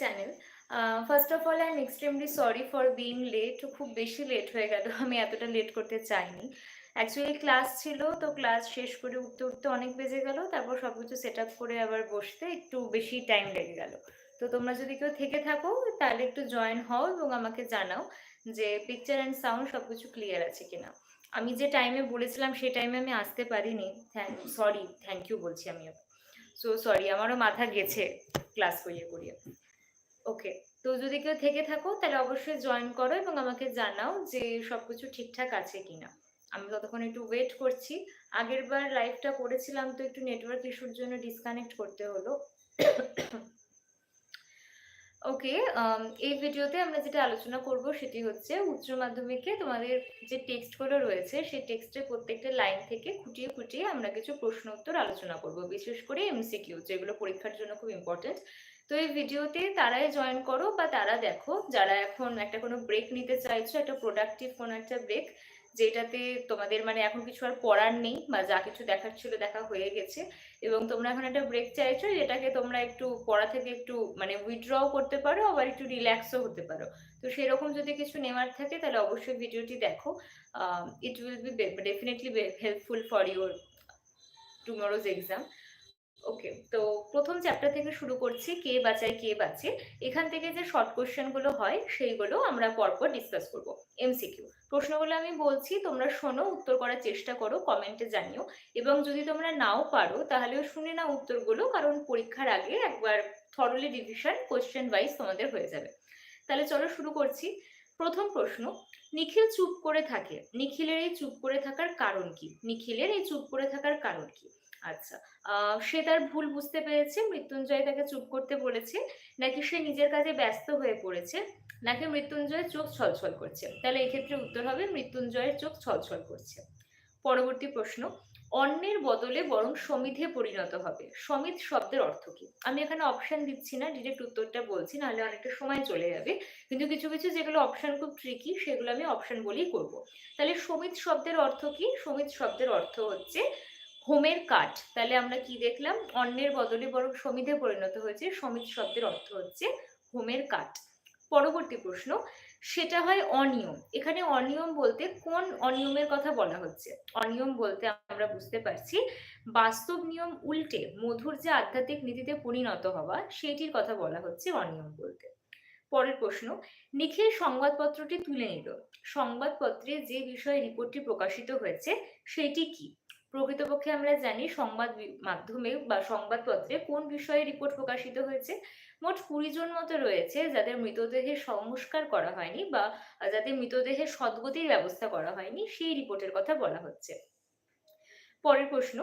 Channel first of all I am extremely sorry for being late খুব বেশি late হয়ে গেল। আমি এতটা লেট করতে চাইনি। অ্যাকচুয়ালি ক্লাস ছিল, তো ক্লাস শেষ করে উঠতে উঠতে অনেক বেজে গেল। তারপর সব কিছু সেট আপ করে আবার বসতে একটু বেশি টাইম লেগে গেল। তো তোমরা যদি কেউ থেকে থাকো, তাহলে একটু জয়েন হও এবং আমাকে জানাও যে পিকচার অ্যান্ড সাউন্ড সব কিছু ক্লিয়ার আছে কিনা। আমি যে টাইমে বলেছিলাম, সেই টাইমে আমি আসতে পারিনি। সরি থ্যাংক ইউ বলছি আমি। সো সরি আমারও মাথা গেছে ক্লাস করিয়ে করিয়ে। ওকে তো যদি কেউ থেকে থাকো, তাহলে অবশ্যই জয়েন করো এবং আমাকে জানাও যে সব কিছু ঠিকঠাক আছে কিনা। আমি ততক্ষণ একটু ওয়েট করছি। আগের বার লাইভটা করেছিলাম, তো একটু নেটওয়ার্ক ইস্যুর জন্য ডিসকানেক্ট করতে হলো। ওকে এই ভিডিওতে আমরা যেটা আলোচনা করব সেটি হচ্ছে উচ্চ মাধ্যমিকে তোমাদের যে টেক্সটগুলো রয়েছে, সেই টেক্সটের প্রত্যেকটা লাইন থেকে খুঁটিয়ে খুঁটিয়ে আমরা কিছু প্রশ্ন উত্তর আলোচনা করব, বিশেষ করে এমসিকিউ যেগুলো পরীক্ষার জন্য খুব ইম্পর্টেন্ট তো এই ভিডিওতে তারাই জয়েন করো বা তারা দেখো, যারা এখন একটা কোনো ব্রেক নিতে চাইছো, একটা প্রোডাক্টিভ কোনো একটা ব্রেক যেটাতে তোমাদের মানে এখন কিছু আর পড়ার নেই বা যা কিছু দেখার ছিল দেখা হয়ে গেছে এবং তোমরা এখন একটা ব্রেক চাইছো, যেটাকে তোমরা একটু পড়া থেকে একটু মানে উইথড্রও করতে পারো, আবার একটু রিল্যাক্সও হতে পারো। তো সেরকম যদি কিছু নেওয়ার থাকে, তাহলে অবশ্যই ভিডিওটি দেখো। It will be definitely helpful for your tomorrow's exam okay তো প্রথম চ্যাপ্টার থেকে শুরু করছি, কে বাঁচায়, কে বাঁচে। এখান থেকে যে শর্ট কোশ্চেনগুলো হয়, সেইগুলো আমরা পরপর ডিসকাস করব। এমসিকিউ প্রশ্নগুলো আমি বলছি, তোমরা শোনো, উত্তর করার চেষ্টা করো কমেন্টে জানিও। এবং যদি তোমরা নাও পারো তাহলেও শুনে না উত্তরগুলো, কারণ পরীক্ষার আগে একবার থরলি ডিভিশন কোশ্চেন ওয়াইজ তোমাদের হয়ে যাবে। তাহলে চলো শুরু করছি। প্রথম প্রশ্ন, নিখিল চুপ করে থাকে। নিখিলের এই চুপ করে থাকার কারণ কি? নিখিলের এই চুপ করে থাকার কারণ কি? আচ্ছা। সে তার ভুল বুঝতে পেরেছে, মৃত্যুঞ্জয় তাকে চুপ করতে বলেছে, নাকি সে নিজের কাজে ব্যস্ত হয়ে পড়েছে, নাকি মৃত্যুঞ্জয়ের চোখ ছলছল করছে? তাহলে এক্ষেত্রে উত্তর হবে মৃত্যুঞ্জয়ের চোখ ছলছল করছে। পরবর্তী প্রশ্ন, অন্যের বদলে বরং সমিধে পরিণত হবে। সমিত শব্দের অর্থ কি? আমি এখানে অপশন দিচ্ছি না ডিরেক্ট উত্তরটা বলছি, নাহলে অনেকটা সময় চলে যাবে। কিন্তু কিছু কিছু যেগুলো অপশন খুব ট্রিকি সেগুলো আমি অপশন বলেই করব। তাহলে সমিত শব্দের অর্থ কি? সমিত শব্দের অর্থ হচ্ছে হোমের কাঠ। তাহলে আমরা কি দেখলাম? অন্যের বদলে বরং সমিধে পরিণত হয়েছে। সমিত শব্দের অর্থ হচ্ছে হোমের কাঠ। পরবর্তী প্রশ্ন, সেটা হয় অনিয়ম। এখানে অনিয়ম বলতে কোন অনিয়মের কথা বলা হচ্ছে? অনিয়ম বলতে আমরা বুঝতে পারছি, বাস্তব নিয়ম উল্টে মধুর যে আধ্যাত্মিক নীতিতে পরিণত হওয়া সেটির কথা বলা হচ্ছে অনিয়ম বলতে। পরের প্রশ্ন, নিখিল সংবাদপত্রটি তুলে নিল। সংবাদপত্রে যে বিষয়ে রিপোর্টটি প্রকাশিত হয়েছে সেটি কি? প্রকৃতপক্ষে আমরা জানি সংবাদ মাধ্যমে বা সংবাদপত্রে কোন বিষয়ে রিপোর্ট প্রকাশিত হয়েছে। মোট কুড়ি জন মতো রয়েছে যাদের মৃতদেহের সংস্কার করা হয়নি বা যাদের মৃতদেহের সদ্গতির ব্যবস্থা করা হয়নি, সেই রিপোর্টের কথা বলা হচ্ছে। পরের প্রশ্ন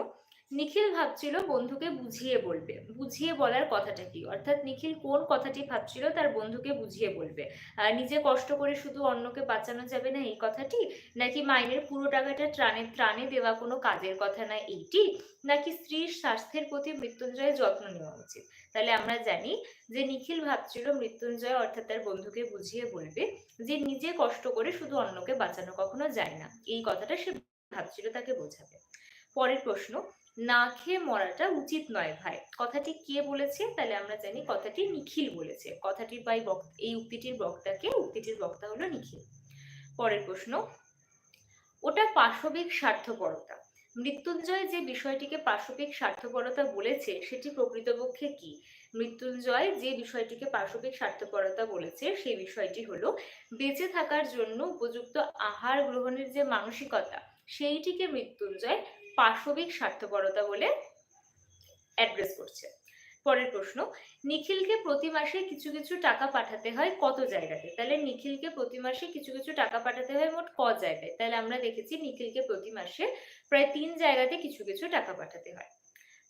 নিখিল ভাবছিল বন্ধুকে বুঝিয়ে বলবে, বুঝিয়ে বলার কথাটা কি? অর্থাৎ নিখিল কোন কথাটি ভাবছিল তার বন্ধুকে বুঝিয়ে বলবে? আর নিজে কষ্ট করে শুধু অন্যকে বাঁচানো যাবে না এই কথাটি? নাকি মাইনের পুরো টাকাটা ত্রাণে ত্রাণে দেওয়া কোনো কাজের কথা না এইটি? নাকি স্ত্রীর স্বাস্থ্যের প্রতি মৃত্যুঞ্জয়ের যত্ন নেওয়া উচিত? তাহলে আমরা জানি যে নিখিল ভাবছিল মৃত্যুঞ্জয় অর্থাৎ তার বন্ধুকে বুঝিয়ে বলবে যে নিজে কষ্ট করে শুধু অন্যকে বাঁচানো কখনো যায় না। এই কথাটা সে ভাবছিল তাকে বোঝাবে। পরের প্রশ্ন না খেয়ে মরাটা উচিত নয় ভাই। কথাটি কে বলেছে তাহলে আমরা জানি কথাটি নিখিল বলেছে। কথাটির বাই এই উক্তিটির বক্তাকে, উক্তিটির বক্তা হলো নিখিল। পরের প্রশ্ন, ওটা পাশবিক স্বার্থপরতা। মৃত্যুঞ্জয় যে বিষয়টিকে পাশবিক স্বার্থপরতা বলেছে, সেটি প্রকৃতপক্ষে কি? মৃত্যুঞ্জয় যে বিষয়টিকে পাশবিক স্বার্থপরতা বলেছে, সেই বিষয়টি হলো বেঁচে থাকার জন্য উপযুক্ত আহার গ্রহণের যে মানসিকতা, সেইটিকে মৃত্যুঞ্জয় পাশবিক স্বার্থপরতা বলে অ্যাড্রেস করছে। পরের প্রশ্ন, নিখিলকে প্রতি মাসে কিছু কিছু টাকা পাঠাতে হয় কত জায়গাতে? তাহলে নিখিলকে প্রতি মাসে কিছু কিছু টাকা পাঠাতে হয় মোট ক জায়গায়? তাহলে আমরা দেখেছি নিখিলকে প্রতি মাসে প্রায় তিন জায়গাতে কিছু কিছু টাকা পাঠাতে হয়।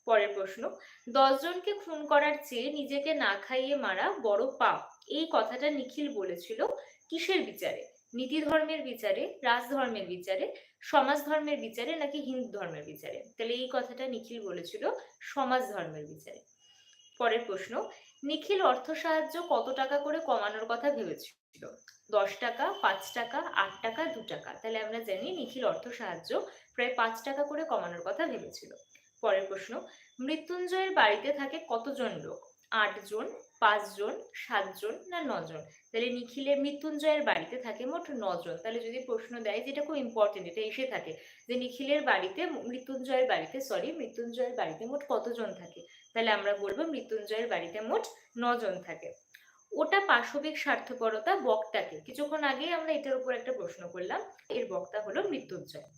পরের প্রশ্ন দশজনকে খুন করার চেয়ে নিজেকে না খাইয়ে মারা বড় পাপ। এই কথাটা নিখিল বলেছিল কিসের বিচারে? নীতি ধর্মের বিচারে রাজধর্মের বিচারে, সমাজ ধর্মের বিচারে নাকি হিন্দু ধর্মের বিচারে? তাহলে এই কথাটা নিখিল বলেছিল, সমাজ ধর্মের বিচারে। পরের প্রশ্ন, নিখিল অর্থ সাহায্য কত টাকা করে কমানোর কথা ভেবেছিল? দশ টাকা, পাঁচ টাকা, আট টাকা, দু টাকা। তাহলে আমরা জানি নিখিল অর্থ সাহায্য প্রায় পাঁচ টাকা করে কমানোর কথা ভেবেছিল। পরের প্রশ্ন, মৃত্যুঞ্জয়ের বাড়িতে থাকে কতজন লোক? আট জন পাঁচজন, সাতজন না নজন? তাহলে নিখিলের মৃত্যুঞ্জয়ের বাড়িতে থাকে মোট নজন। তাহলে যদি প্রশ্ন দেয় যেটা খুব ইম্পর্টেন্ট এটা এসে থাকে যে নিখিলের বাড়িতে মৃত্যুঞ্জয়ের বাড়িতে সরি মৃত্যুঞ্জয়ের বাড়িতে মোট কতজন থাকে? তাহলে আমরা বলব মৃত্যুঞ্জয়ের বাড়িতে মোট নজন থাকে। ওটা পাশবিক স্বার্থপরতা বক্তাকে, কিছুক্ষণ আগে আমরা এটার উপর একটা প্রশ্ন করলাম, এর বক্তা হলো মৃত্যুঞ্জয়।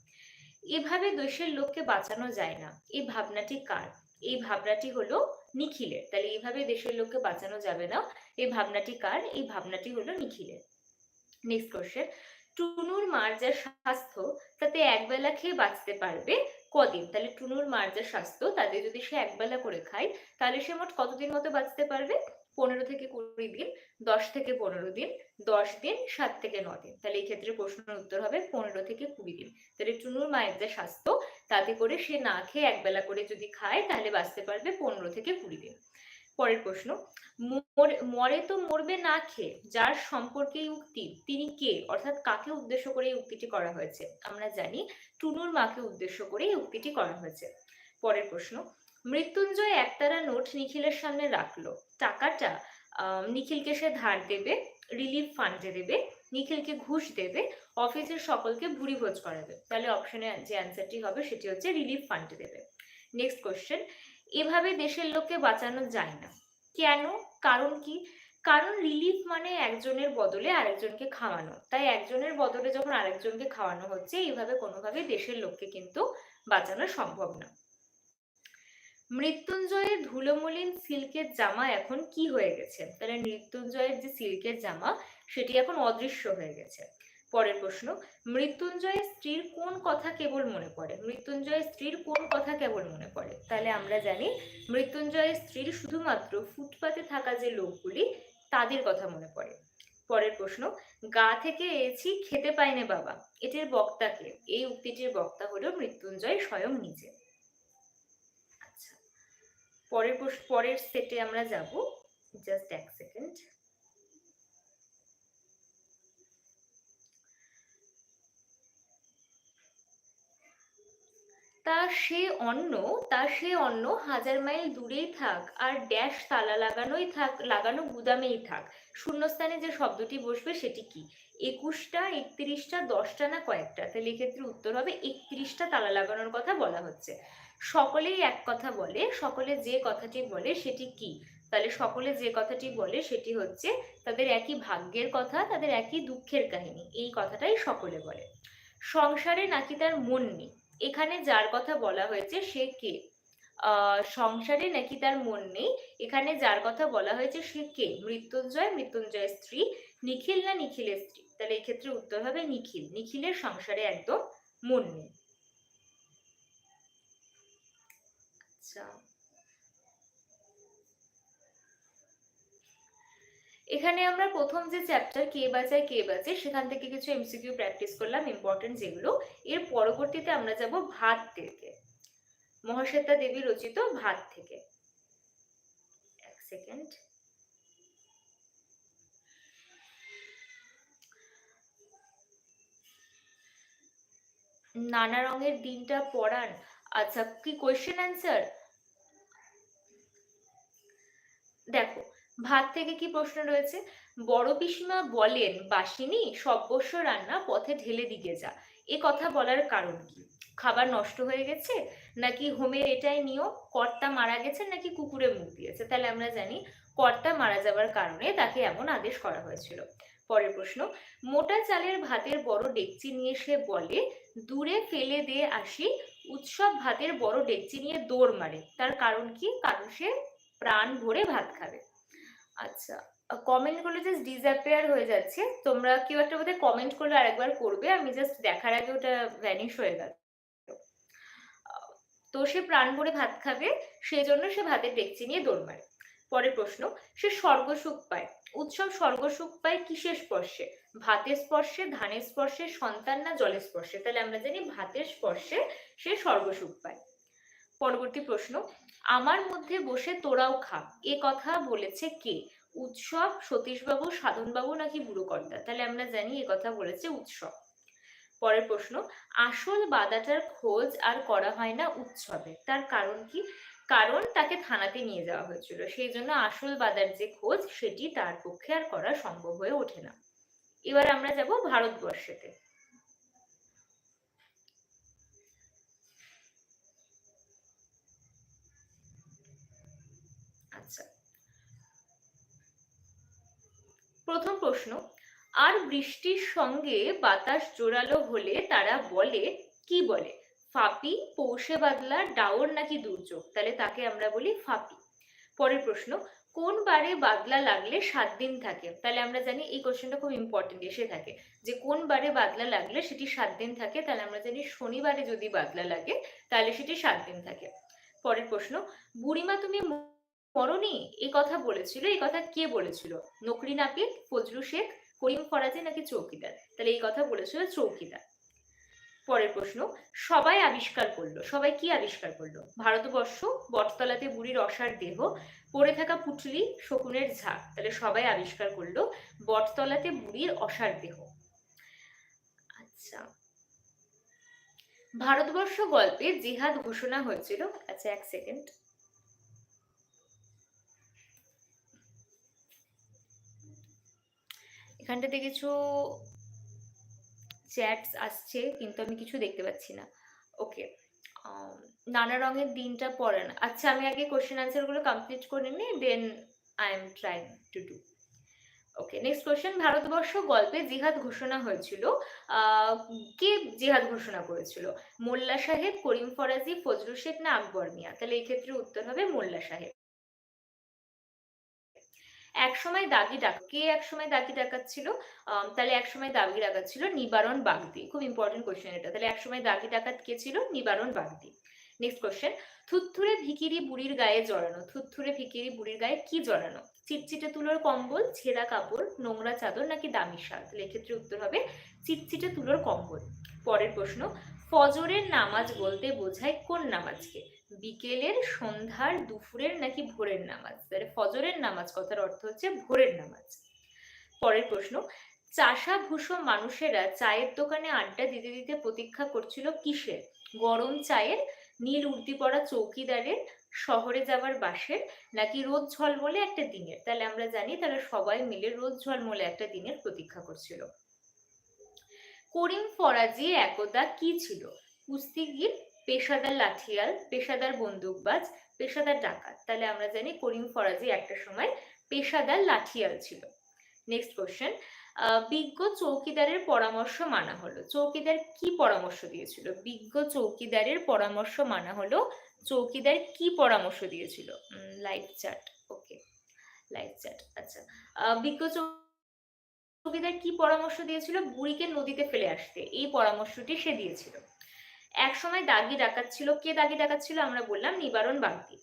এভাবে দেশের লোককে বাঁচানো যায় না। এই ভাবনাটি কার? এই ভাবনাটি হলো নিখিলের। তাহলে এইভাবে দেশের লোককে বাঁচানো যাবে না। এই ভাবনাটি কার? এই ভাবনাটি হলো নিখিলের। নেক্সট কোশ্চেন টুনুর মার যা স্বাস্থ্য তাতে একবেলা খেয়ে বাঁচতে পারবে কদিন? তাহলে টুনুর মার যা স্বাস্থ্য তাতে যদি সে একবেলা করে খায়, তাহলে সে মোট কতদিন মতো বাঁচতে পারবে? পনেরো থেকে কুড়ি দিন, দশ থেকে পনেরো দিন, দশ দিন, সাত থেকে ন দিন। তাহলে এই ক্ষেত্রে প্রশ্নের উত্তর হবে পনেরো থেকে কুড়ি দিন। তাহলে টুনুর মায়ের যে স্বাস্থ্য, তাতে করে সে না খেয়ে একবেলা করে যদি খায়, তাহলে বাঁচতে পারবে পনেরো থেকে কুড়ি দিন। পরের প্রশ্ন, মরে তো মরবে না খেয়ে, যার সম্পর্কে উক্তি, তিনি কে? অর্থাৎ কাকে উদ্দেশ্য করে এই উক্তিটি করা হয়েছে? আমরা জানি টুনুর মাকে উদ্দেশ্য করে এই উক্তিটি করা হয়েছে। পরের প্রশ্ন মৃত্যুঞ্জয় একতারা নোট নিখিলের সামনে রাখল। টাকাটা নিখিলকে সে ধার দেবে রিলিফ ফান্ডে দেবে, নিখিলকে ঘুষ দেবে অফিসের সকলকে ভুরি ভোজ করাবে। তাহলে অপশনে যে অ্যান্সারটি হবে সেটি হচ্ছে রিলিফ ফান্ডে দেবে। নেক্সট কোশ্চেন এভাবে দেশের লোককে বাঁচানো যায় না। কেন? কারণ কি? কারণ রিলিফ মানে একজনের বদলে আরেকজনকে খাওয়ানো। তাই একজনের বদলে যখন আরেকজনকে খাওয়ানো হচ্ছে, এইভাবে কোনোভাবে দেশের লোককে কিন্তু বাঁচানো সম্ভব না। মৃত্যুঞ্জয়ের ধুলোমলিন সিল্কের জামা এখন কি হয়ে গেছে? তাহলে মৃত্যুঞ্জয়ের যে সিল্কের জামা, সেটি এখন অদৃশ্য হয়ে গেছে। পরের প্রশ্ন, মৃত্যুঞ্জয়ের স্ত্রীর কোন কথা কেবল মনে পড়ে? মৃত্যুঞ্জয়ের স্ত্রীর কোন কথা কেবল মনে পড়ে? তাহলে আমরা জানি, মৃত্যুঞ্জয়ের স্ত্রীর শুধুমাত্র ফুটপাতে থাকা যে লোকগুলি, তাদের কথা মনে পড়ে। পরের প্রশ্ন, গা থেকে এসি খেতে পাইনে বাবা? এটির বক্তাকে এই উক্তিটির বক্তা হলো মৃত্যুঞ্জয় স্বয়ং নিজে। পরের পরের সেটে আমরা যাব। জাস্ট এক সেকেন্ড তা সে অন্ন তা সে অন্ন হাজার মাইল দূরেই থাক, আর ড্যাশ তালা লাগানোই থাক, লাগানো গুদামেই থাক। শূন্যস্থানে যে শব্দটি বসবে সেটি কি? একুশটা, একত্রিশটা, দশটা না কয়েকটা? তাহলে এক্ষেত্রে উত্তর হবে একত্রিশটা তালা লাগানোর কথা বলা হচ্ছে। সকলেই এক কথা বলে, সকলে যে কথাটি বলে সেটি কি? তাহলে সকলে যে কথাটি বলে সেটি হচ্ছে তাদের একই ভাগ্যের কথা, তাদের একই দুঃখের কাহিনী। এই কথাটাই সকলে বলে। সংসারে নাকি তার মন নেই? এখানে যার কথা বলা হয়েছে সে কে? সংসারে নাকি তার মন নেই? এখানে যার কথা বলা হয়েছে সে কে? মৃত্যুঞ্জয়, মৃত্যুঞ্জয়ের স্ত্রী, নিখিল না নিখিলের স্ত্রী? তাহলে এই ক্ষেত্রে উত্তর হবে নিখিল। নিখিলের সংসারে একদম মন নেই। আচ্ছা। এখানে আমরা প্রথম যে চ্যাপ্টার কে বাজায় কে বাজে সেখান থেকে কিছু এমসিকিউ প্র্যাকটিস করলাম ইম্পর্টেন্ট যেগুলো। এর পরবর্তীতে আমরা যাব ভাত থেকে। মহাশ্বেতা দেবী রচিত ভাত থেকে। এক সেকেন্ড নানা রঙের দিনটা পড়ান। আচ্ছা কি কোয়েশ্চেন অ্যান্সার দেখো, ভাত থেকে কি প্রশ্ন রয়েছে? বড় পিসিমা বলেন, বাসিনী, সব্যস্য রান্না পথে ঢেলে দিকে যা। এ কথা বলার কারণ কি? খাবার নষ্ট হয়ে গেছে? নাকি হোমের এটাই নিয়ম? কর্তা মারা গেছে নাকি কুকুরে মুখ দিয়েছে? তাহলে আমরা জানি, কর্তা মারা যাবার কারণে তাকে এমন আদেশ করা হয়েছিল। পরের প্রশ্ন, মোটা চালের ভাতের বড় ডেকচি নিয়ে সে বলে, দূরে ফেলে দিয়ে আসি। উৎসব ভাতের বড় ডেকচি নিয়ে দৌড় মারে। তার কারণ কি? কারণ সে প্রাণ ভরে ভাত খাবে। আচ্ছা কমেন্টগুলো জাস্ট ডিসঅ্যাপিয়ার হয়ে যাচ্ছে। তোমরা কেউ একটা বোধহয় কমেন্ট করলে আরেকবার করবে। আমি জাস্ট দেখার আগে ওটা ভ্যানিশ হয়ে গেল। তো সে প্রাণ ভরে ভাত খাবে সেই জন্য সে ভাতের ডেকচি নিয়ে দৌড় মারে। পরের প্রশ্ন, সে স্বর্গসুখ পায়। উৎসব স্বর্গসুখ পায় কিসের স্পর্শে? ভাতের স্পর্শে, ধানের স্পর্শে, সন্তান না জলের স্পর্শে? তাহলে আমরা জানি ভাতের স্পর্শে সে স্বর্গসুখ পায়। পরবর্তী প্রশ্ন, আমার মধ্যে বসে তোরাও খা। এ কথা বলেছে কে? উৎসব, সতীশবাবু, সাধনবাবু নাকি বুড়োকর্তা তাহলে আমরা জানি এ কথা বলেছে উৎসব। পরের প্রশ্ন, আসল বাদাটার খোঁজ আর করা হয় না উৎসবে। তার কারণ কি? কারণ তাকে থানাতে নিয়ে যাওয়া হয়েছিল। সেই জন্য আসল বাদার যে খোঁজ, সেটি তার পক্ষে আর করা সম্ভব হয়ে ওঠে না। এবার আমরা যাব ভারতবর্ষেতে। আচ্ছা। প্রথম প্রশ্ন, আর বৃষ্টির সঙ্গে বাতাস জোরালো হলে তারা বলে, কি বলে? ফাপি, পৌষে বাদলা ডাওর নাকি দুর্যোগ? তাহলে তাকে আমরা বলি ফাপি। পরের প্রশ্ন, কোন বারে বাদলা লাগলে সাত দিন থাকে? তাহলে আমরা জানি এই কোশ্চেনটা খুব ইম্পর্টেন্ট এসে থাকে। যে কোন বারে বাদলা লাগলে সেটি সাত দিন থাকে? তাহলে আমরা জানি শনিবারে যদি বাদলা লাগে, তাহলে সেটি সাত দিন থাকে। পরের প্রশ্ন, বুড়িমা তুমি মরণি এই কথা বলেছিল এই কথা কে বলেছিল? নকরি নাপিত, ফজলু শেখ, করিম ফরাজি নাকি চৌকিদার? তাহলে এই কথা বলেছিল চৌকিদার। পরের প্রশ্ন, সবাই আবিষ্কার করল, সবাই কি আবিষ্কার করল? ভারতবর্ষ, বটতলাতে বুড়ির অসার দেহ, পড়ে থাকা পুটলি, শকুনের ঝাঁক, তাহলে সবাই আবিষ্কার করল বটতলাতে বুড়ির অসার দেহ। আচ্ছা। ভারতবর্ষ গল্পে জিহাদ ঘোষণা হয়েছিল আচ্ছা এক সেকেন্ড। এখানটাতে কিছু চ্যাটস আসছে, কিন্তু আমি কিছু দেখতে পাচ্ছি না। ওকে নানা রঙের দিনটা পড়ে না। আচ্ছা আমি আগে কোশ্চেন আনসারগুলো কমপ্লিট করে নিই then I am trying to do okay next question Bharatvarsha গল্পে জিহাদ ঘোষণা হয়েছিল। কে জিহাদ ঘোষণা করেছিল? মোল্লা সাহেব, করিম ফরাজি ফজলু শেখ না আকবর মিয়া? তাহলে এই ক্ষেত্রে উত্তর হবে মোল্লা সাহেব। একসময় দাগি ডাক, কে একসময় দাগি ডাকাচ্ছিল? তাহলে একসময় দাগি ডাকাত ছিল নিবারণ বাগদি। খুব ইম্পর্টেন্ট কোয়েশ্চেন এটা। তাহলে একসময় দাগি ডাকাত কে ছিল? নিবারণ বাগদি। নেক্সট কোয়েশ্চেন থুতথুরে ভিকিরি বুড়ির গায়ে জড়ানো। থুতথুরে ভিকিরি বুড়ির গায়ে কি জড়ানো? চিটচিটে তুলোর কম্বল, ছেঁড়া কাপড়, নোংরা চাদর নাকি দামি শাল? তাহলে এক্ষেত্রে উত্তর হবে চিটচিটে তুলোর কম্বল। পরের প্রশ্ন, ফজরের নামাজ বলতে বোঝায় কোন নামাজকে? বিকেলের সন্ধ্যার দুপুরের নাকি ভোরের নামাজ? তাহলে ফজরের নামাজ কথার অর্থ হচ্ছে ভোরের নামাজ। পরের প্রশ্ন চাষা ভূষো মানুষেরা চায়ের দোকানে আড্ডা দিতে দিতে প্রতীক্ষা করছিল কিসের? গরম চায়ের, নীল উর্দি পড়া চৌকিদারের, শহরে যাওয়ার বাসের নাকি রোদ ঝলমলে একটা দিনের? তাহলে আমরা জানি তারা সবাই মিলে রোদ ঝলমলে একটা দিনের প্রতীক্ষা করছিল। করিম ফরাজি একদা কি ছিল? কুস্তিগির পেশাদার লাঠিয়াল, পেশাদার বন্দুকবাজ, পেশাদার ডাকাত। তাহলে আমরা জানি করিম ফরাজি একটা সময় পেশাদার লাঠিয়াল ছিল। নেক্সট কোশ্চেন বিজ্ঞ চৌকিদারের পরামর্শ মানা হলো। চৌকিদার কি পরামর্শ দিয়েছিল? বিজ্ঞ চৌকিদারের পরামর্শ মানা হলো। চৌকিদার কি পরামর্শ দিয়েছিল? Live chat okay live chat আচ্ছা। বিজ্ঞ চৌকিদার কি পরামর্শ দিয়েছিল? বুড়িকে নদীতে ফেলে আসতে। এই পরামর্শটি সে দিয়েছিল। এক সময় দাগি ডাকাচ্ছিল কে দাগি ডাকাচ্ছিল আমরা বললাম নিবারণ বাগদি।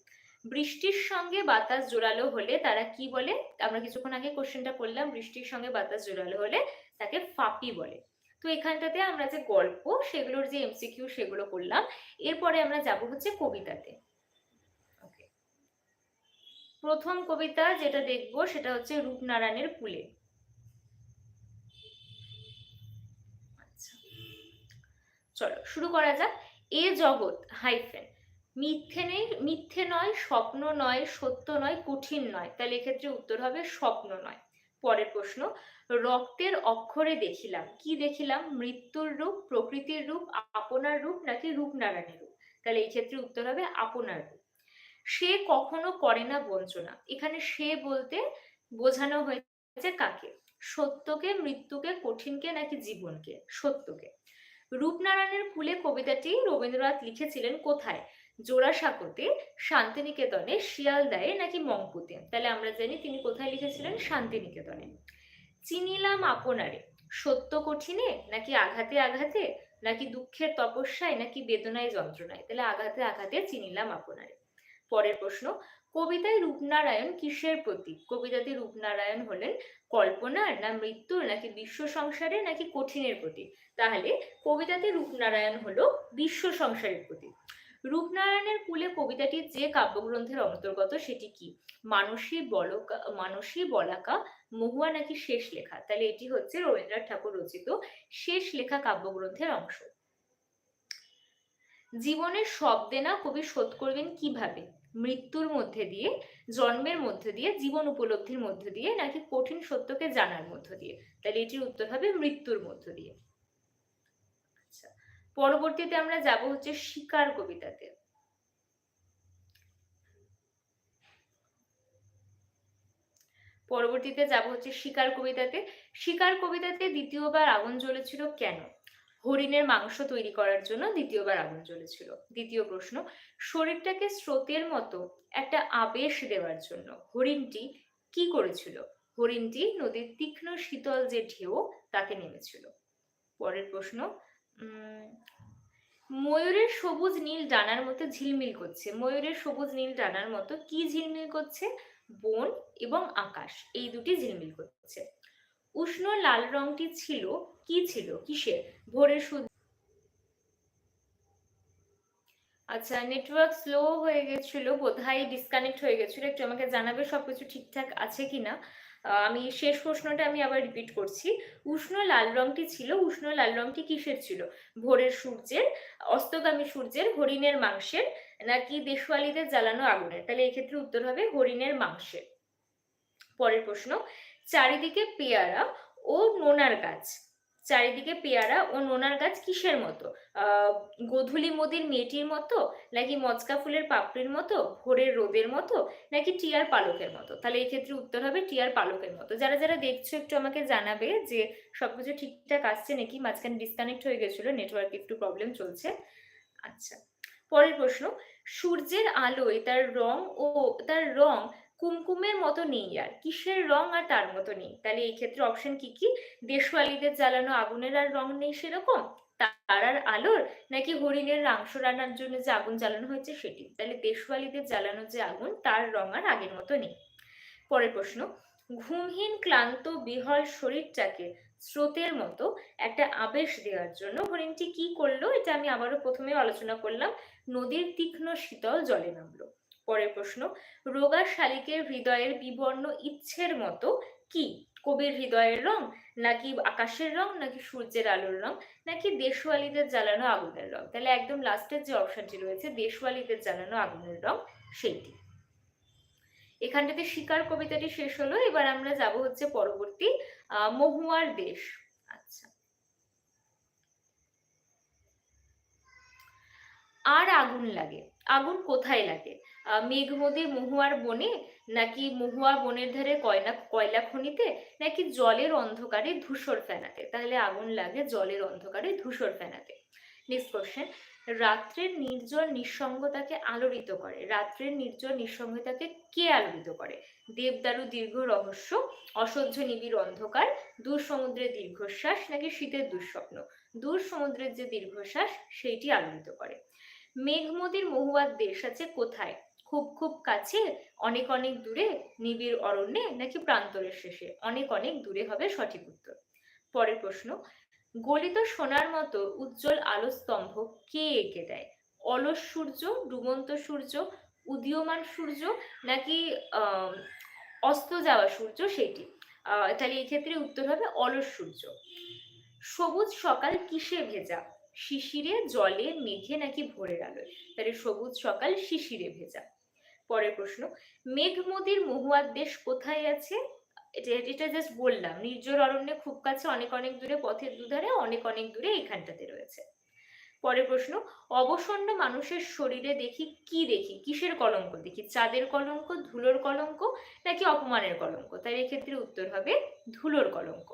বৃষ্টির সঙ্গে বাতাস জোরালো হলে তারা কি বলে? আমরা কিছুক্ষণ আগে কোশ্চেনটা করলাম, বৃষ্টির সঙ্গে বাতাস জোরালো হলে তাকে ফাপি বলে। তো এখানটাতে আমরা যে গল্প, সেগুলোর যে এমসিকিউ সেগুলো করলাম। এরপরে আমরা যাব হচ্ছে কবিতাতে। প্রথম কবিতা যেটা দেখব, সেটা হচ্ছে রূপনারায়ণের কুলে চলো, শুরু করা যাক। এ জগৎ হাইফেন মিথ্যে নেই, মিথ্যে নয়, স্বপ্ন নয়, সত্য নয়, কঠিন নয়। তাহলে এক্ষেত্রে উত্তর হবে স্বপ্ন নয়। পরের প্রশ্ন, রক্তের অক্ষরে দেখিলাম। কি দেখিলাম? মৃত্যুর রূপ, প্রকৃতির রূপ, আপনার রূপ নাকি রূপনারায়ণের রূপ? তাহলে এই ক্ষেত্রে উত্তর হবে আপনার রূপ। সে কখনো করে না বঞ্চনা। এখানে সে বলতে বোঝানো হয়েছে কাকে? সত্যকে, মৃত্যুকে, কঠিনকে নাকি জীবনকে? সত্যকে। রূপনারায়ণের ফুলে কবিতাটি রবীন্দ্রনাথ লিখেছিলেন কোথায়? জোড়াসাঁকোতে, শান্তিনিকেতনে শিয়ালদায়ে নাকি মংপুতে? তাহলে আমরা জানি তিনি কোথায় লিখেছিলেন? শান্তিনিকেতনে। চিনিলাম আপনারে, সত্য কঠিনে নাকি আঘাতে আঘাতে? নাকি দুঃখের তপস্যায় নাকি বেদনায় যন্ত্রণায়? তাহলে আঘাতে আঘাতে চিনিলাম আপনারে। পরের প্রশ্ন কবিতায় রূপনারায়ণ কিসের প্রতীক? কবিতাতে রূপনারায়ণ হলেন কল্পনার না মৃত্যুর নাকি বিশ্ব সংসারে নাকি কঠিনের প্রতীক? তাহলে কবিতাতে রূপনারায়ণ হলো বিশ্ব সংসারের প্রতীক। রূপনারায়ণের কুলে কবিতাটি যে কাব্যগ্রন্থের অন্তর্গত সেটি কি? মানসী বলকা, মানসী বলাকা, মহুয়া নাকি শেষ লেখা? তাহলে এটি হচ্ছে রবীন্দ্রনাথ ঠাকুর রচিত শেষ লেখা কাব্যগ্রন্থের অংশ। জীবনের সব দেনা কবি শোধ করবেন কীভাবে? মৃত্যুর মধ্যে দিয়ে, জন্মের মধ্যে দিয়ে, জীবন উপলব্ধির মধ্যে দিয়ে, নাকি কঠিন সত্যকে জানার মধ্য দিয়ে? তাহলে এটির উত্তর হবে মৃত্যুর মধ্য দিয়ে। আচ্ছা পরবর্তীতে আমরা যাব হচ্ছে শিকার কবিতাতে। পরবর্তীতে যাব হচ্ছে শিকার কবিতাতে। শিকার কবিতাতে দ্বিতীয়বার আগুন জ্বলেছিল কেন? হরিণের মাংস তৈরি করার জন্য দ্বিতীয়বার আগুন জ্বলেছিল। দ্বিতীয় প্রশ্ন, শরীরটাকে স্রোতের মতো একটা আবেশ দেওয়ার জন্য হরিণটি কি করেছিল? হরিণটি নদীর তীক্ষ্ণ শীতল যে ঢেউ তাতে নেমেছিল। পরের প্রশ্ন ময়ূরের সবুজ নীল ডানার মতো ঝিলমিল করছে। ময়ূরের সবুজ নীল ডানার মতো কি ঝিলমিল করছে? বন এবং আকাশ, এই দুটি ঝিলমিল করছে। উষ্ণ লাল রংটি ছিল, কি ছিল? কিসের? ভোরের সূর্য আচ্ছা নেটওয়ার্ক স্লো হয়ে গেছিল, বোধহয় ডিসকানেক্ট হয়ে গেছিল। একটু আমাকে জানাবে সবকিছু ঠিকঠাক আছে কিনা? আমি শেষ প্রশ্নটা আমি আবার রিপিট করছি। উষ্ণ লাল রংটি ছিল, উষ্ণ লাল রংটি কিসের ছিল? ভোরের সূর্যের, অস্তগামী সূর্যের, হরিণের মাংসের, নাকি দেশওয়ালিদের জ্বালানো আগুনের? তাহলে এক্ষেত্রে উত্তর হবে হরিণের মাংসের। পরের প্রশ্ন, চারিদিকে পেয়ারা ও নোনার গাছ। চারিদিকে পেয়ারা ও নোনার গাছ কিসের মতো? গোধূলি মোদির মেয়েটির মতো নাকি মচকা ফুলের পাপড়ির মতো, ভোরের রোদের মতো, নাকি টিয়ার পালকের মতো? তাহলে এই ক্ষেত্রে উত্তর হবে টিয়ার পালকের মতো। যারা যারা দেখছ একটু আমাকে জানাবে যে সবকিছু ঠিকঠাক আসছে নাকি, মাঝখানে ডিসকানেক্ট হয়ে গেছিল নেটওয়ার্ক একটু প্রবলেম চলছে। আচ্ছা পরের প্রশ্ন, সূর্যের আলোয় তার রং ও তার রং কুমকুমের মতো নেই আর, কিসের রং আর তার মতো নেই। তাহলে এই ক্ষেত্রে অপশন কি কি? দেশওয়ালিদের জ্বালানো আগুনের আর রং নেই সেরকম? তারার আলোর? নাকি হরিণের মাংস রান্নার জন্য যে আগুন জ্বালানো হয়েছে সেটি? তাহলে দেশওয়ালিদের জ্বালানো যে আগুন, তার রং আর আগের মতো নেই। পরের প্রশ্ন, ঘুমহীন, ক্লান্ত, বিহল শরীরটাকে স্রোতের মতো একটা আবেশ দেওয়ার জন্য হরিণটি কি করল? এটা আমি আবারও প্রথমে আলোচনা করলাম। নদীর তীক্ষ্ণ শীতল জলে নামলো। পরের প্রশ্ন রোগা শালিকের হৃদয়ের বিবর্ণ ইচ্ছের মতো কি? কবির হৃদয়ের রং নাকি আকাশের রং নাকি সূর্যের আলোর রং নাকি দেশওয়ালিদের জ্বালানো আগুনের রং? তাহলে একদম লাস্টের যে অপশনটি রয়েছে, দেশওয়ালিদের জ্বালানো আগুনের রং সেইটি। এখানটাতে শিকার কবিতাটি শেষ হলো, এবার আমরা যাব হচ্ছে পরবর্তী মহুয়ার দেশ। আচ্ছা। আর আগুন লাগে। আগুন কোথায় লাগে? মেঘমদি মহুয়ার বনে নাকি মহুয়া বনের ধারে কয়লা কয়লা খনিতে নাকি জলের অন্ধকারে ধূসর ফেনাতে? তাহলে আগুন লাগে জলের অন্ধকারে ধূসর ফেনাতে। নেক্সট কোশ্চেন রাত্রের নির্জন নিঃসঙ্গতাকে আলোড়িত করে। রাত্রের নির্জন নিঃসঙ্গতাকে কে আলোড়িত করে? দেবদারু দীর্ঘ রহস্য, অসহ্য নিবিড় অন্ধকার, দূর সমুদ্রের দীর্ঘশ্বাস নাকি শীতের দুঃস্বপ্ন? দূর সমুদ্রের যে দীর্ঘশ্বাস, সেইটি আলোড়িত করে। মেঘমদির মহুয়ার দেশ আছে কোথায়? খুব খুব কাছে, অনেক অনেক দূরে, নিবিড় অরণ্যে, নাকি প্রান্তরের শেষে? অনেক অনেক দূরে হবে সঠিক উত্তর। পরের প্রশ্ন, গলিত সোনার মতো উজ্জ্বল আলো স্তম্ভ কে এঁকে দেয়? অলস সূর্য, ডুবন্ত সূর্য, উদীয়মান সূর্য, নাকি অস্ত যাওয়া সূর্য সেটি? তাহলে এই ক্ষেত্রে উত্তর হবে অলস সূর্য। সবুজ সকাল কিসে ভেজা? শিশিরে জলে মেঘে নাকি ভোরের আলোয় তাহলে সবুজ সকাল শিশিরে ভেজা। পরের প্রশ্ন মেঘমদির মহুয়ার দেশ কোথায় আছে? এটা জাস্ট বললাম নির্জর অরণ্যে খুব কাছে অনেক অনেক দূরে, পথের দুধারে অনেক অনেক দূরে এইখানটাতে রয়েছে। পরের প্রশ্ন, অবসন্ন মানুষের শরীরে দেখি কি দেখি? কিসের কলঙ্ক? দেখি চাঁদের কলঙ্ক, ধুলোর কলঙ্ক, নাকি অপমানের কলঙ্ক? তাই এক্ষেত্রে উত্তর হবে ধুলোর কলঙ্ক।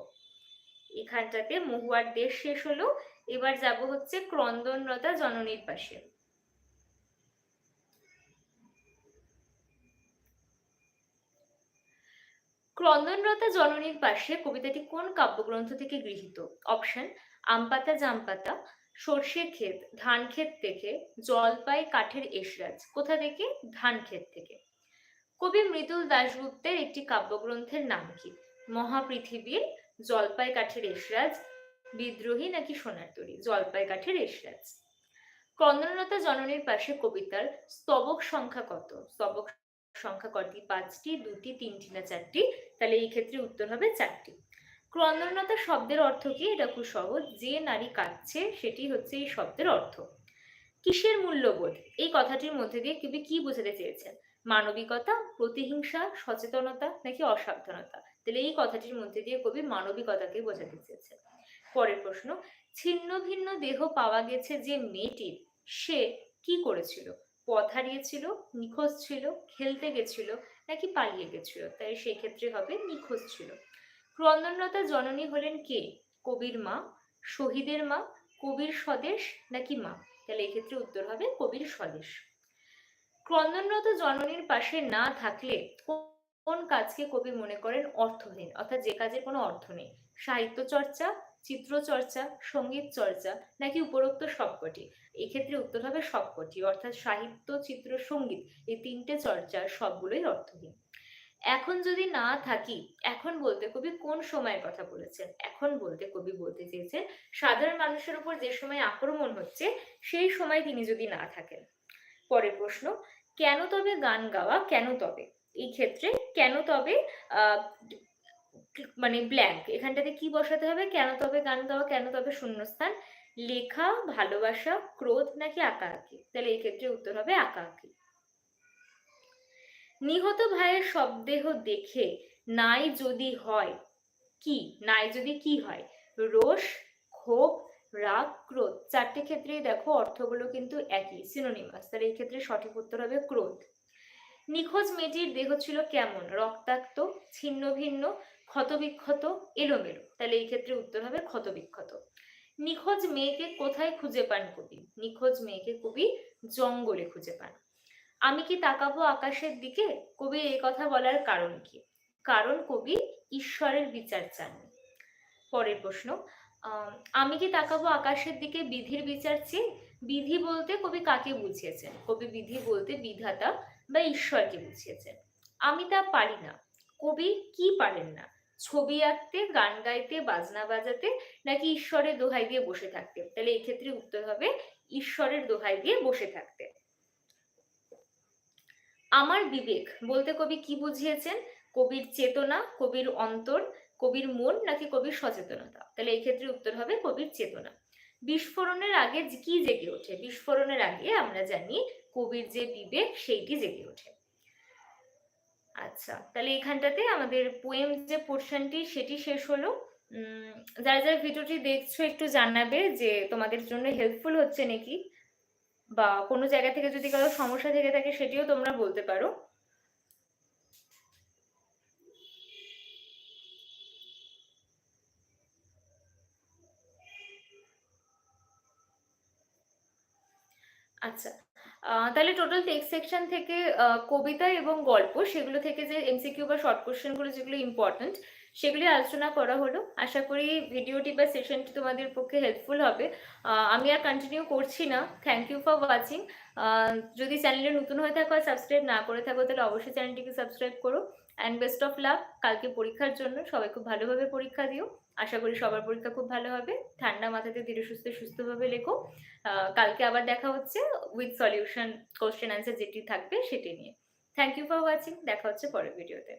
এখানটাতে মহুয়ার দেশ শেষ হলো এবার যাব হচ্ছে ক্রন্দনরতা জননীর পাশে। ক্রন্দনরতা জননীর পাশে কবিতাটি কোন কাব্যগ্রন্থ থেকে গৃহীত? অপশন, আমপাতা জামপাতা, সর্ষে ক্ষেত, ধান ক্ষেত থেকে, জলপাই কাঠের এসরাজ। কোথা থেকে? ধান ক্ষেত থেকে। কবি মৃদুল দাশগুপ্তের একটি কাব্যগ্রন্থের নাম কি? মহাপৃথিবীর জলপাই কাঠের এসরাজ বিদ্রোহী নাকি সোনার তরী? জলপাই কাঠের এসরাজ। ক্রন্দনরতা জননীর পাশে কবিতার স্তবক সংখ্যা কত? স্তবক সংখ্যা কটি? পাঁচটি, দুটি, তিনটি না চারটি? তাহলে এই ক্ষেত্রে উত্তর হবে চারটি। ক্রন্দনতা শব্দের অর্থ কি? এটা খুব সহজ। যে নারী কাঁদছে, সেটি হচ্ছে এই শব্দের অর্থ। কিসের মূল্যবোধ? এই কথাটির মধ্যে দিয়ে কবি কি বোঝাতে চেয়েছেন? মানবিকতা, প্রতিহিংসা, সচেতনতা নাকি অসাবধানতা? তাহলে এই কথাটির মধ্যে দিয়ে কবি মানবিকতাকে বোঝাতে চেয়েছেন। পরের প্রশ্ন, ছিন্ন ভিন্ন দেহ পাওয়া গেছে যে মেয়েটির, সে কি করেছিল? পথ হারিয়েছিল, নিখোঁজ ছিল, খেলতে গেছিল নাকি পালিয়ে গেছিল? তাই সেই ক্ষেত্রে হবে নিখোঁজ ছিল। ক্রন্দনরতা জননী হলেন কে? কবির মা, শহীদের মা, কবির স্বদেশ নাকি মা? তাহলে এক্ষেত্রে উত্তর হবে কবির স্বদেশ। ক্রন্দনরত জননীর পাশে না থাকলে কোন কাজকে কবি মনে করেন অর্থহীন? অর্থাৎ যে কাজের কোনো অর্থ নেই। সাহিত্য চর্চা চিত্র চর্চা সংগীত চর্চা নাকি উপরোক্ত সবকটি? এক্ষেত্রে উত্তর হবে সবকটি, অর্থাৎ সাহিত্য, চিত্র, সংগীত এই তিনটে চর্চার সবগুলোই অর্থহীন। এখন যদি না থাকি, এখন বলতে কবি কোন সময়ের কথা বলেছেন? এখন বলতে কবি বলতে চেয়েছেন সাধারণ মানুষের উপর যে সময় আক্রমণ হচ্ছে, সেই সময় তিনি যদি না থাকেন। পরের প্রশ্ন, কেন তবে গান গাওয়া, কেন তবে? এই ক্ষেত্রে কেন তবে, আহ মানে ব্ল্যাঙ্ক এখানটাতে কি বসাতে হবে? কেন তবে গান গাওয়া, কেন তবে শূন্যস্থান? লেখা, ভালোবাসা, ক্রোধ নাকি আঁকা আঁকি তাহলে এই ক্ষেত্রে উত্তর হবে আঁকা আঁকি নিহত ভাইয়ের শবদেহ দেখে নাই যদি হয়, কি? নাই যদি কি হয়? রোষ, ক্ষোভ, রাগ, ক্রোধ। চারটে ক্ষেত্রেই দেখো অর্থগুলো কিন্তু একই সিনোনিমাস তাহলে এই ক্ষেত্রে সঠিক উত্তর হবে ক্রোধ। নিখোঁজ মেয়েটির দেহ ছিল কেমন? রক্তাক্ত, ছিন্ন ভিন্ন ক্ষতবিক্ষত, এলোমেলো। তাহলে এই ক্ষেত্রে উত্তর হবে ক্ষতবিক্ষত। নিখোঁজ মেয়েকে কোথায় খুঁজে পান কবি? নিখোঁজ মেয়েকে কবি জঙ্গলে খুঁজে পান। আমি কি তাকাবো আকাশের দিকে? কবি, এই কথা বলার কারণ কি? কারণ কবি ঈশ্বরের বিচার চান। পরের প্রশ্ন আমি কি তাকাবো আকাশের দিকে বিধির বিচার চেয়ে? বিধি বলতে কবি কাকে বুঝিয়েছেন? কবি বিধি বলতে বিধাতা বা ঈশ্বরকে বুঝিয়েছেন। আমি তা পারি না। কবি কি পারেন না? ছবি আঁকতে, গান গাইতে, বাজনা বাজাতে নাকি ঈশ্বরের দোহাই দিয়ে বসে থাকতে? তাহলে এক্ষেত্রে উত্তর হবে ঈশ্বরের দোহাই দিয়ে বসে থাকতে। আমার বিবেক বলতে কবি কি বুঝিয়েছেন? কবির চেতনা, কবির অন্তর, কবির মন নাকি কবির সচেতনতা? তাহলে এই ক্ষেত্রে উত্তর হবে কবির চেতনা। বিস্ফোরণের আগে কি জেগে ওঠে? বিস্ফোরণের আগে আমরা জানি কবির যে বিবেক, সেইটি জেগে ওঠে। আচ্ছা তাহলে এখানটাতে আমাদের পোয়েম যে পোর্শনটি সেটি শেষ হলো। যারা যারা ভিডিওটি দেখছ, একটু জানাবে যে তোমাদের জন্য হেল্পফুল হচ্ছে নাকি? বা কোনো জায়গা থেকে যদি কারও সমস্যা থেকে থাকে, সেটিও তোমরা বলতে পারো। আচ্ছা তাহলে টোটাল টেক্সট সেকশন থেকে কবিতা এবং গল্প সেগুলো থেকে যে এমসিকিউ বা শর্ট কোশ্চেনগুলো যেগুলো ইম্পর্টেন্ট সেগুলি আলোচনা করা হলো। আশা করি ভিডিওটি বা সেশনটি তোমাদের পক্ষে হেল্পফুল হবে। আমি আর কন্টিনিউ করছি না। থ্যাংক ইউ ফর ওয়াচিং যদি চ্যানেলে নতুন হয়ে থাকো আর সাবস্ক্রাইব না করে থাকো, তাহলে অবশ্যই চ্যানেলটিকে সাবস্ক্রাইব করো। অ্যান্ড বেস্ট অফ লাক কালকে পরীক্ষার জন্য। সবাই খুব ভালোভাবে পরীক্ষা দিও। আশা করি সবার পরীক্ষা খুব ভালো হবে। ঠান্ডা মাথাতে ধীরে সুস্থ সুস্থভাবে লেখো। কালকে আবার দেখা হচ্ছে উইথ সলিউশন কোশ্চেন অ্যান্সার যেটি থাকবে সেটি নিয়ে। থ্যাংক ইউ ফর ওয়াচিং দেখা হচ্ছে পরের ভিডিওতে